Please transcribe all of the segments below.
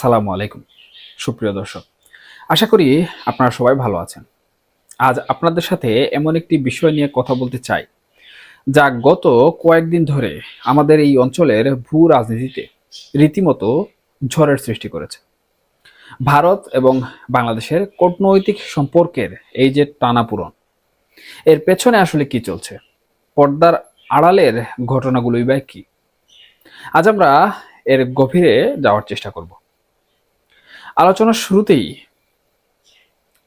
আসসালামু আলাইকুম, সুপ্রিয় দর্শক। আশা করি আপনারা সবাই ভালো আছেন। আজ আপনাদের সাথে এমন একটি বিষয় নিয়ে কথা বলতে চাই, যা গত কয়েকদিন ধরে আমাদের এই অঞ্চলের ভূ রাজনীতিতে রীতিমতো ঝড়ের সৃষ্টি করেছে। ভারত এবং বাংলাদেশের কূটনৈতিক সম্পর্কের এই যে টানাপূরণ এর পেছনে আসলে কি চলছে, পর্দার আড়ালের ঘটনাগুলোই বা কি, আজ আমরা এর গভীরে যাওয়ার চেষ্টা করব। আলোচনার শুরুতেই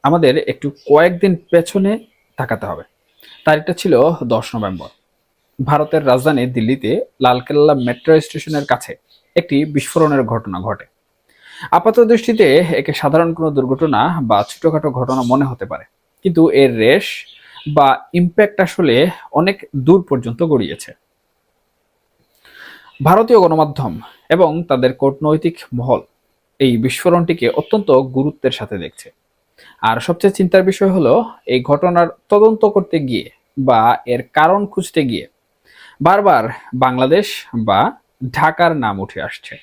আমাদের একটু কয়েকদিন পেছনে তাকাতে হবে। তারিখটা ছিল দশ নভেম্বর। ভারতের রাজধানী দিল্লিতে লালকেল্লা মেট্রো স্টেশনের কাছে একটি বিস্ফোরণের ঘটনা ঘটে। আপাত দৃষ্টিতে একে সাধারণ কোনো দুর্ঘটনা বা ছোটখাটো ঘটনা মনে হতে পারে। কিন্তু এর রেশ বা ইম্প্যাক্ট আসলে অনেক দূর পর্যন্ত গড়িয়েছে। ভারতীয় গণমাধ্যম এবং তাদের কূটনৈতিক মহল এই বিস্ফোরণটিকে অত্যন্ত গুরুত্বের সাথে দেখছে। আর সবচেয়ে চিন্তার বিষয় হলো, এই ঘটনার তদন্ত করতে গিয়ে বা এর কারণ খুঁজতে গিয়ে বারবার বাংলাদেশ বা ঢাকার নাম উঠে আসছে।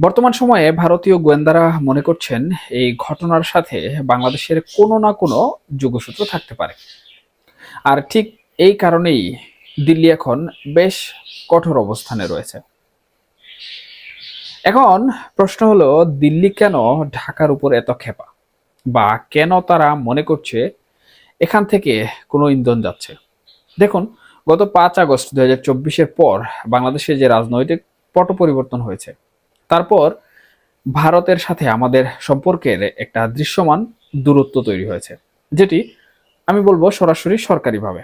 বর্তমান সময়ে ভারতীয় গোয়েন্দারা মনে করছেন এই ঘটনার সাথে বাংলাদেশের কোনো না কোনো যোগসূত্র থাকতে পারে। আর ঠিক এই কারণেই দিল্লি এখন বেশ কঠোর অবস্থানে রয়েছে। এখন প্রশ্ন হলো, দিল্লি কেন ঢাকার উপর এত খেপা? বা কেন তারা মনে করছে এখান থেকে কোনো ইন্ধন যাচ্ছে? দেখুন, গত পাঁচ আগস্ট দু হাজার চব্বিশের পর বাংলাদেশে যে রাজনৈতিক পট পরিবর্তন হয়েছে, তারপর ভারতের সাথে আমাদের সম্পর্কের একটা দৃশ্যমান দূরত্ব তৈরি হয়েছে, যেটি আমি বলব সরাসরি সরকারিভাবে।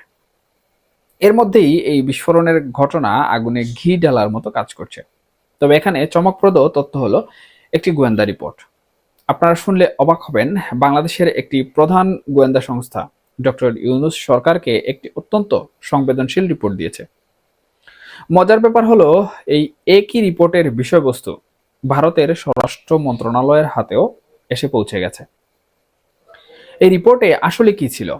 এর মধ্যেই এই বিস্ফোরণের ঘটনা আগুনে ঘি ঢালার মতো কাজ করছে। তবে এখানে চমকপ্রদ তথ্য হলো একটি গোয়েন্দা রিপোর্ট। আপনারা শুনলে অবাক হবেন, বাংলাদেশের একটি প্রধান গোয়েন্দা সংস্থা, ডক্টর ইউনুস সরকারকে একটি অত্যন্ত সংবেদনশীল রিপোর্ট দিয়েছে। মজার ব্যাপার হলো, এই একই রিপোর্টের বিষয়বস্তু ভারতের স্বরাষ্ট্র মন্ত্রণালয়ের হাতেও এসে পৌঁছে গেছে। এই রিপোর্টে আসলে কি ছিল?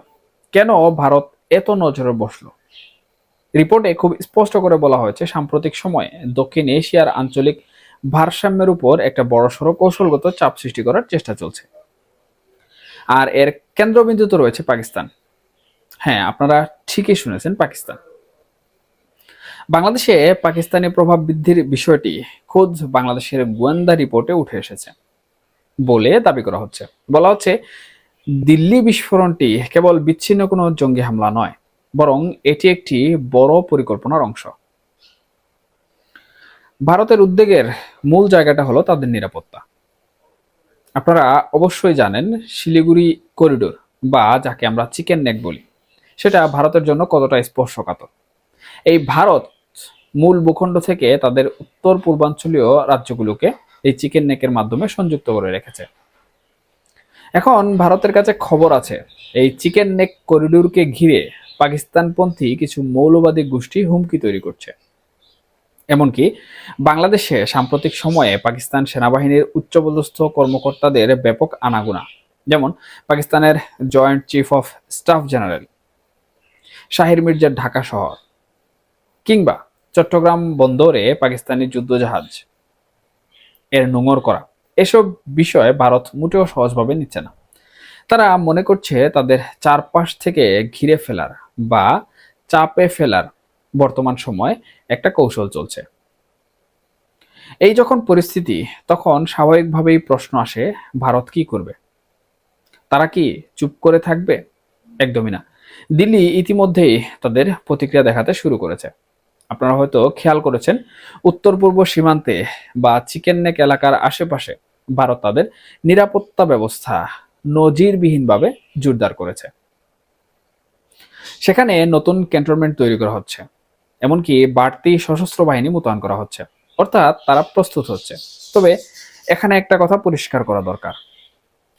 কেন ভারত এত নজরে বসল? রিপোর্টে খুব স্পষ্ট করে বলা হয়েছে, সাম্প্রতিক সময়ে দক্ষিণ এশিয়ার আঞ্চলিক ভারসাম্যের উপর একটা বড়সড় কৌশলগত চাপ সৃষ্টি করার চেষ্টা চলছে। আর এর কেন্দ্রবিন্দুতে রয়েছে পাকিস্তান। হ্যাঁ আপনারা ঠিকই শুনেছেন পাকিস্তান। বাংলাদেশে পাকিস্তানি প্রভাব বৃদ্ধির বিষয়টি খোঁজ বাংলাদেশের গোয়েন্দা রিপোর্টে উঠে এসেছে বলে দাবি করা হচ্ছে। বলা হচ্ছে, দিল্লি বিস্ফোরণটি কেবল বিচ্ছিন্ন কোনো জঙ্গি হামলা নয় বরং এটি একটি বড় পরিকল্পনার অংশ। ভারতের উদ্বেগের মূল জায়গাটা হলো তাদের নিরাপত্তা। আপনারা অবশ্যই জানেন শিলিগুড়ি করিডোর বা যাকে আমরা চিকেন নেক বলি, সেটা ভারতের জন্য কতটা স্পর্শকাতর। এই ভারত মূল ভূখণ্ড থেকে তাদের উত্তর পূর্বাঞ্চলীয় রাজ্যগুলোকে এই চিকেন নেকের মাধ্যমে সংযুক্ত করে রেখেছে। এখন ভারতের কাছে খবর আছে, এই চিকেন নেক করিডোরকে ঘিরে পাকিস্তানপন্থী কিছু মৌলবাদী গোষ্ঠী হুমকি তৈরি করছে। এমনকি বাংলাদেশে সাম্প্রতিক সময়ে পাকিস্তান সেনাবাহিনীর উচ্চপদস্থ কর্মকর্তাদের ব্যাপক আনাগোনা, যেমন পাকিস্তানের joint chief of staff general Shahir মির্জার ঢাকা শহর কিংবা চট্টগ্রাম বন্দরে পাকিস্তানি যুদ্ধজাহাজ এর নোঙর করা। এসব বিষয় ভারত মোটেও সহজভাবে নিচ্ছে না। তারা মনে করছে তাদের চারপাশ থেকে ঘিরে ফেলার বা চাপে ফেলার বর্তমান সময় একটা কৌশল চলছে। এই যখন পরিস্থিতি, তখন স্বাভাবিকভাবেই প্রশ্ন আসে, ভারত কি করবে? তারা কি চুপ করে থাকবে? একদমই না। দিল্লি ইতিমধ্যেই তাদের প্রতিক্রিয়া দেখাতে শুরু করেছে। আপনারা হয়তো খেয়াল করেছেন উত্তর পূর্ব সীমান্তে বা চিকেন নেক এলাকার আশেপাশে ভারত তাদের নিরাপত্তা ব্যবস্থা নজিরবিহীনভাবে জোরদার করেছে। সেখানে নতুন ক্যান্টনমেন্ট তৈরি করা হচ্ছে। এমনকি বাড়তি সশস্ত্র বাহিনী মোতায়েন করা হচ্ছে। অর্থাৎ তারা প্রস্তুত হচ্ছে। তবে এখানে একটা কথা পরিষ্কার করা দরকার।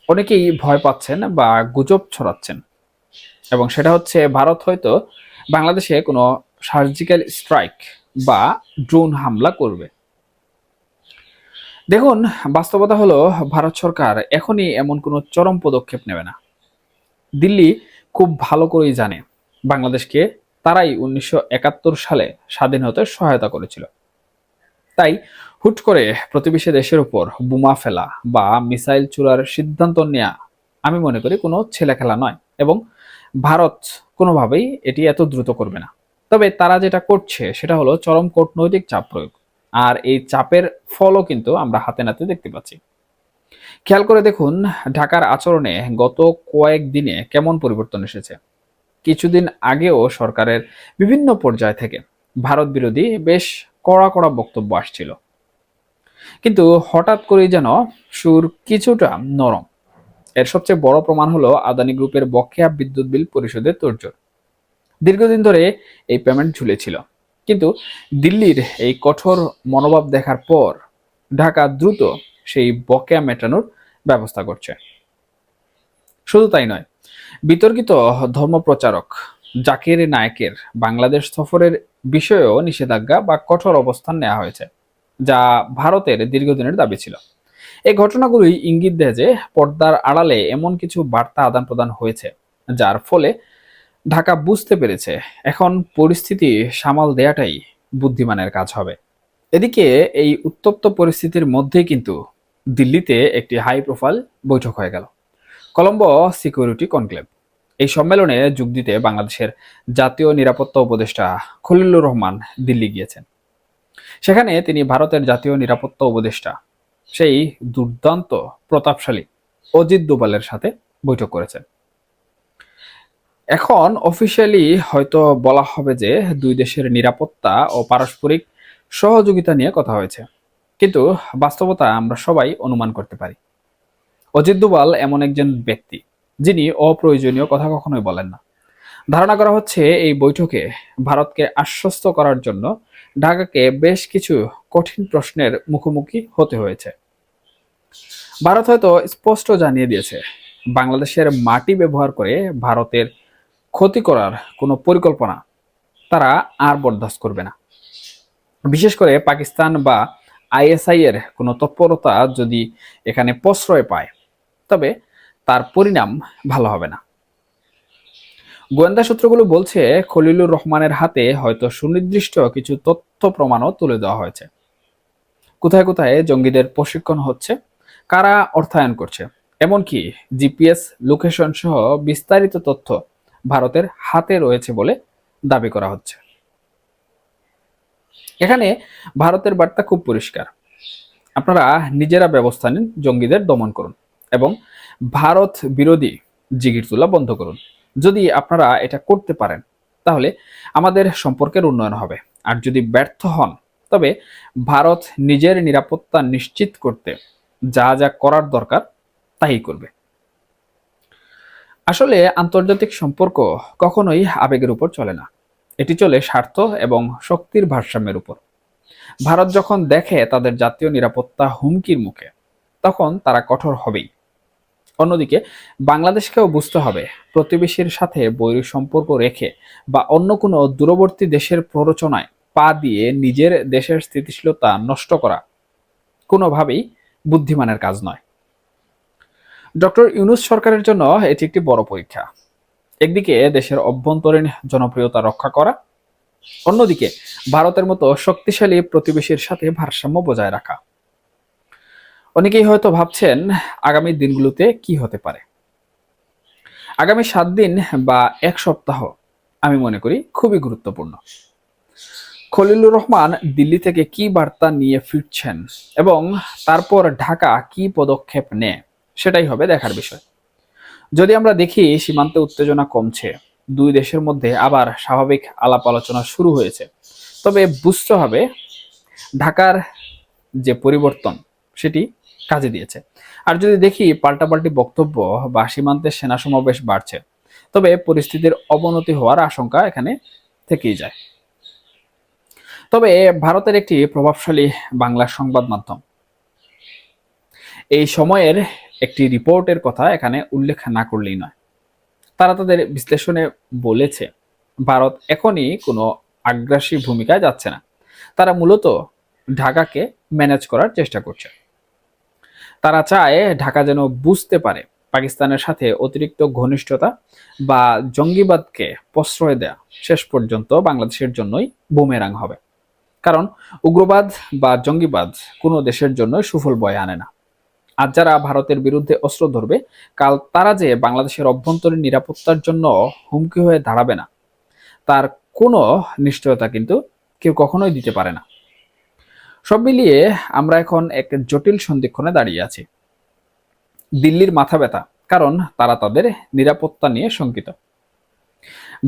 অনেকেই ভয় পাচ্ছেন বা গুজব ছড়াচ্ছেন। এবং সেটা হচ্ছে ভারত হয়তো বাংলাদেশে কোনো সার্জিক্যাল স্ট্রাইক বা ড্রোন হামলা করবে। দেখুন, বাস্তবতা হলো ভারত সরকার এখনই এমন কোনো চরম পদক্ষেপ নেবে না। দিল্লি খুব ভালো করেই জানে বাংলাদেশকে তারাই উনিশশো একাত্তর সালে স্বাধীন হতে সহায়তা করেছিল। তাই হুট করে প্রতিবেশী দেশের উপর বোমা ফেলা বা মিসাইল চূড়ার সিদ্ধান্ত নেওয়া আমি মনে করি কোনো ছেলে খেলা নয় এবং ভারত কোনোভাবেই এটি এত দ্রুত করবে না। তবে তারা যেটা করছে সেটা হলো চরম কূটনৈতিক চাপ প্রয়োগ। আর এই চাপের ফলও কিন্তু আমরা হাতে নাতে দেখতে পাচ্ছি। খেয়াল করে দেখুন, ঢাকার আচরণে গত কয়েক দিনে কেমন পরিবর্তন এসেছে। কিছুদিন আগেও সরকারের বিভিন্ন পর্যায় থেকে ভারত বিরোধী বেশ কড়া কড়া বক্তব্য আসছিল। কিন্তু হঠাৎ করেই যেন সুর কিছুটা নরম। এর সবচেয়ে বড় প্রমাণ হলো আদানি গ্রুপের বকেয়া বিদ্যুৎ বিল পরিশোধের তোড়জোড়। দীর্ঘদিন ধরে এই পেমেন্ট ঝুলেছিল। কিন্তু দিল্লির এই কঠোর মনোভাব দেখার পর ঢাকা দ্রুত সেই বকেয়া মেটানোর ব্যবস্থা করছে। শুধু তাই নয় বিতর্কিত ধর্মপ্রচারক জাকির নায়কের বাংলাদেশ সফরের বিষয়েও নিষেধাজ্ঞা বা কঠোর অবস্থান নেওয়া হয়েছে, যা ভারতের দীর্ঘদিনের দাবি ছিল। এই ঘটনাগুলি ইঙ্গিত দেয় যে পর্দার আড়ালে এমন কিছু বার্তা আদান প্রদান হয়েছে, যার ফলে ঢাকা বুঝতে পেরেছে এখন পরিস্থিতি সামাল দেয়াটাই বুদ্ধিমানের কাজ হবে। এদিকে এই উত্তপ্ত পরিস্থিতির মধ্যে কিন্তু দিল্লিতে একটি হাই প্রোফাইল বৈঠক হয়ে গেল। Colombo security conclave. এই সম্মেলনে যোগ দিতে বাংলাদেশের জাতীয় নিরাপত্তা উপদেষ্টা খলিলুর রহমান দিল্লি গিয়েছেন। সেখানে তিনি ভারতের জাতীয় নিরাপত্তা উপদেষ্টা, সেই দুর্দান্ত প্রতাপশালী অজিত দোবালের সাথে বৈঠক করেছেন। এখন অফিসিয়ালি হয়তো বলা হবে যে দুই দেশের নিরাপত্তা ও পারস্পরিক সহযোগিতা নিয়ে কথা হয়েছে। কিন্তু বাস্তবতা আমরা সবাই অনুমান করতে পারি। অজিত দোবাল এমন একজন ব্যক্তি, যিনি অপ্রয়োজনীয় কথা কখনোই বলেন না। ধারণা করা হচ্ছে এই বৈঠকে ভারতকে আশ্বস্ত করার জন্য ঢাকাকে বেশ কিছু কঠিন প্রশ্নের মুখোমুখি হতে হয়েছে। ভারত হয়তো স্পষ্ট জানিয়ে দিয়েছে, বাংলাদেশের মাটি ব্যবহার করে ভারতের ক্ষতি করার কোনো পরিকল্পনা তারা আর বরদাস্ত করবে না। বিশেষ করে পাকিস্তান বা আইএসআই এর কোনো তৎপরতা যদি এখানে প্রশ্রয় পায় তবে তার পরিণাম ভালো হবে না। গোয়েন্দা সূত্রগুলো বলছে, খলিলুর রহমানের হাতে হয়তো সুনির্দিষ্ট কিছু তথ্য প্রমাণও তুলে দেওয়া হয়েছে। কোথায় কোথায় জঙ্গিদের প্রশিক্ষণ হচ্ছে, কারা অর্থায়ন করছে, এমনকি জিপিএস লোকেশন সহ বিস্তারিত তথ্য ভারতের হাতে রয়েছে বলে দাবি করা হচ্ছে। এখানে ভারতের বার্তা খুব পরিষ্কার। আপনারা নিজেরা ব্যবস্থা নিন, জঙ্গিদের দমন করুন। এবং ভারত বিরোধী জিগির তোলা বন্ধ করুন। যদি আপনারা এটা করতে পারেন, তাহলে আমাদের সম্পর্কের উন্নয়ন হবে। আর যদি ব্যর্থ হন, তবে ভারত নিজের নিরাপত্তা নিশ্চিত করতে যা যা করার দরকার, তাই করবে। আসলে আন্তর্জাতিক সম্পর্ক কখনোই আবেগের উপর চলে না। এটি চলে স্বার্থ এবং শক্তির ভারসাম্যের উপর। ভারত যখন দেখে তাদের জাতীয় নিরাপত্তা হুমকির মুখে, তখন তারা কঠোর হবেই। অন্যদিকে বাংলাদেশকেও বুঝতে হবে, প্রতিবেশীর সাথে বৈরী সম্পর্ক রেখে বা অন্য কোনো দূরবর্তী দেশের প্ররোচনায় পা দিয়ে নিজের দেশের স্থিতিশীলতা নষ্ট করা কোনোভাবেই বুদ্ধিমানের কাজ নয়। ডক্টর ইউনুস সরকারের জন্য এটি একটি বড় পরীক্ষা। একদিকে দেশের অভ্যন্তরীণ জনপ্রিয়তা রক্ষা করা, অন্যদিকে ভারতের মতো শক্তিশালী প্রতিবেশীর সাথে ভারসাম্য বজায় রাখা। অনেকেই হয়তো ভাবছেন আগামী দিনগুলোতে কি হতে পারে। আগামী সাত দিন বা এক সপ্তাহ আমি মনে করি খুবই গুরুত্বপূর্ণ। খলিলুর রহমান দিল্লি থেকে কি বার্তা নিয়ে ফিরছেন এবং তারপর ঢাকা কি পদক্ষেপ নেয়, সেটাই হবে দেখার বিষয়। যদি আমরা দেখি, সীমান্তে উত্তেজনা কমছে। দুই দেশের মধ্যে আবার স্বাভাবিক আলাপ আলোচনা শুরু হয়েছে। তবে বুঝতে হবে, ঢাকার যে পরিবর্তন, সেটি কাজে দিয়েছে। আর যদি দেখি পাল্টাপাল্টি বক্তব্য বা সীমান্তের সেনা সমাবেশ বাড়ছে, তবে পরিস্থিতির অবনতি হওয়ার আশঙ্কা এখানে থেকেই যায়। তবে ভারতের একটি প্রভাবশালী বাংলা সংবাদ মাধ্যম, এই সময়ের একটি রিপোর্টের কথা এখানে উল্লেখ না করলেই নয়। তারা তাদের বিশ্লেষণে বলেছে, ভারত এখনই কোনো আগ্রাসী ভূমিকায় যাচ্ছে না। তারা মূলত ঢাকাকে ম্যানেজ করার চেষ্টা করছে। তারা চায় ঢাকা যেন বুঝতে পারে পাকিস্তানের সাথে অতিরিক্ত ঘনিষ্ঠতা বা জঙ্গিবাদকে প্রশ্রয় দেয়া শেষ পর্যন্ত বাংলাদেশের জন্যই বুমেরাং হবে। কারণ উগ্রবাদ বা জঙ্গিবাদ কোনো দেশের জন্য সুফল বয়ে আনে না। আর যারা ভারতের বিরুদ্ধে অস্ত্র ধরবে, কাল তারা যে বাংলাদেশের অভ্যন্তরীণ নিরাপত্তার জন্য হুমকি হয়ে দাঁড়াবে না, তার কোনো নিশ্চয়তা কিন্তু কেউ কখনোই দিতে পারে না। সব মিলিয়ে আমরা এখন এক জটিল সন্ধিক্ষণে দাঁড়িয়ে আছি। দিল্লির মাথা ব্যথা, কারণ তারা তাদের নিরাপত্তা নিয়ে শঙ্কিত।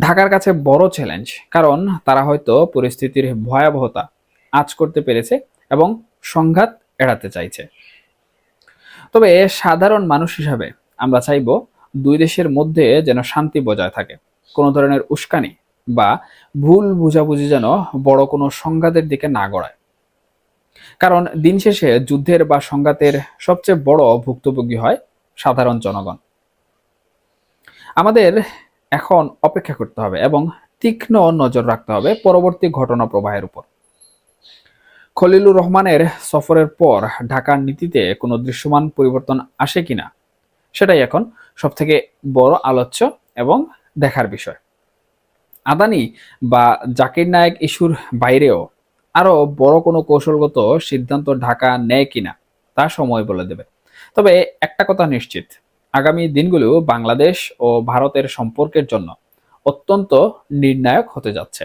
ঢাকার কাছে বড় চ্যালেঞ্জ কারণ তারা হয়তো পরিস্থিতির ভয়াবহতা আঁচ করতে পেরেছে এবং সংঘাত এড়াতে চাইছে। তবে সাধারণ মানুষ হিসাবে আমরা চাইব দুই দেশের মধ্যে যেন শান্তি বজায় থাকে। কোনো ধরনের উস্কানি বা ভুল বুঝাবুঝি যেন বড় কোনো সংঘাতের দিকে না গড়ায়। কারণ দিন শেষে যুদ্ধের বা সংঘাতের সবচেয়ে বড় ভুক্তভোগী হয় সাধারণ জনগণ। আমাদের এখন অপেক্ষা করতে হবে এবং তীক্ষ্ণ নজর রাখতে হবে পরবর্তী ঘটনা প্রবাহের উপর। খলিলুর রহমানের সফরের পর ঢাকার নীতিতে কোনো দৃশ্যমান পরিবর্তন আসে কিনা, সেটাই এখন সবথেকে বড় আলোচ্য এবং দেখার বিষয়। আদানি বা জাকির নায়েক ইস্যুর বাইরেও আরও বড় কোনো কৌশলগত সিদ্ধান্ত ঢাকা নেয় কিনা, তা সময় বলে দেবে। তবে একটা কথা নিশ্চিত, আগামী দিনগুলো বাংলাদেশ ও ভারতের সম্পর্কের জন্য অত্যন্ত নির্ণায়ক হতে যাচ্ছে।